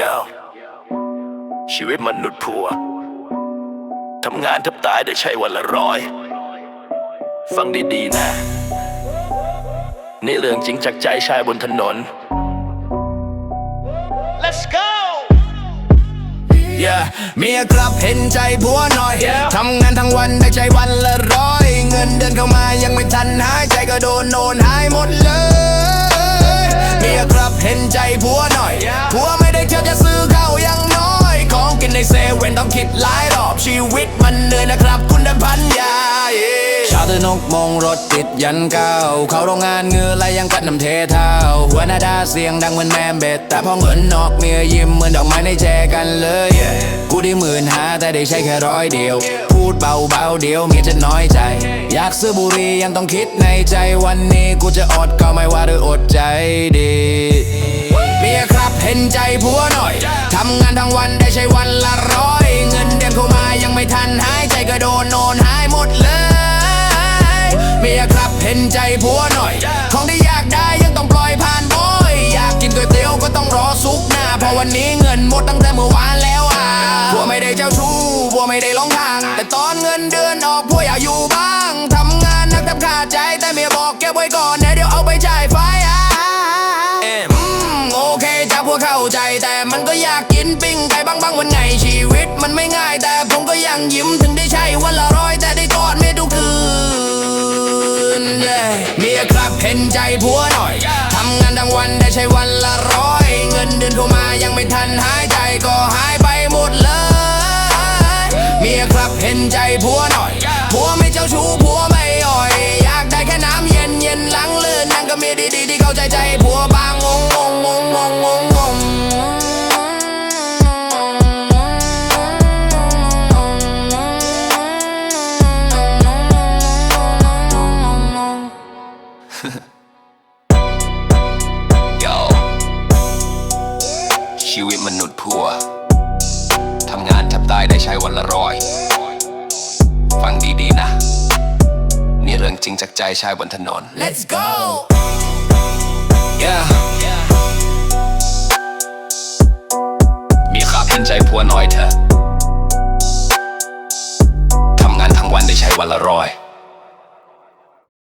ยาวชีวิตมนุษย์ผัวทำงานแทับตายได้ใช้วันละร้อย ฟังดีๆนะ นี่เรื่องจริงจากใจชายบนถนน Let's go yeah เมียกลับเห็นใจผัวหน่อย Yeah ทำงานทั้งวันได้ใจวันละร้อย เงินเดือนเข้ามายังไม่ทันหายใจก็โดนโนนหายหมดเลย เมียกลับเห็นใจผัวหน่อย Yeah ผัว ในเซเว่นต้องคิดหลายรอบชีวิตมันเหนื่อยนะครับ คุณเดินพันยา yeah เช้าตื่นนกมงรถติดยันเก้า เข้าโรงงานเหงือไหลยังกัดน้ำเทเท้าหัวหน้าดาเสียงดังเหมือนแมมเบ็ด แต่พอเงินนอกเมียยิ้มเหมือนดอกไม้ในแจกันเลย กูได้หมื่นหาแต่ได้ใช้แค่ร้อยเดียว พูดเบาๆเดียวเมียจะน้อยใจ อยากซื้อบุหรี่ยังต้องคิดในใจวันนี้ กูจะอดก็ไม่ว่าหรืออดใจดีเมียครับ เห็นใจผัวหน่อย ทำงานทั้งวันได้ใช้วันละร้อย เงินเดือนเข้ามายังไม่ทันหายใจก็โดนโนนหายหมดเลยเมียครับเห็นใจผัวหน่อย ของที่อยากได้ยังต้องปล่อยผ่านบ่อย อยากกินก๋วยเตี๋ยวก็ต้องรอซุกหน้า เพราะวันนี้เงินหมดตั้งแต่เมื่อวานแล้วอะผัวไม่ได้เจ้าชู้ผัวไม่ได้หลงทาง แต่ตอนเงินเดือนออกผัวอยากอยู่บ้าง ทำงานนักแทบขาดใจแต่เมียบอกเก็บไว้ก่อน จะพวกเข้าใจ แต่มันก็อยากกินปิ้งไก่บางบางวันไงชีวิตมันไม่ง่าย แต่ผมก็ยังยิ้มถึงได้ใช้วันละร้อยแต่ได้กอดเมียทุกคืนเมียครับเห็นใจผัวหน่อยทำงานทั้งวันได้ใช้วันละร้อย เงินเดือนเข้ามายังไม่ทันหายใจก็หายไปหมดเลย เมียครับเห็นใจผัวหน่อยผัวไม่เจ้าชู้ผัวไม่อ่อย อยากได้แค่น้ำเย็นเย็นหลังเลือนนั่งก็มีดีๆที่เข้าใจใจ โยชีวิตมนุษย์ผัวทำงานแทบตายได้ใช้วันละร้อย ฟังดีๆนะ นี่เรื่องจริงจากใจชายบนถนน Let's go yeah มีครับเห็นใจผัวหน่อยเถอะทำงานทั้งวันได้ใช้วันละร้อย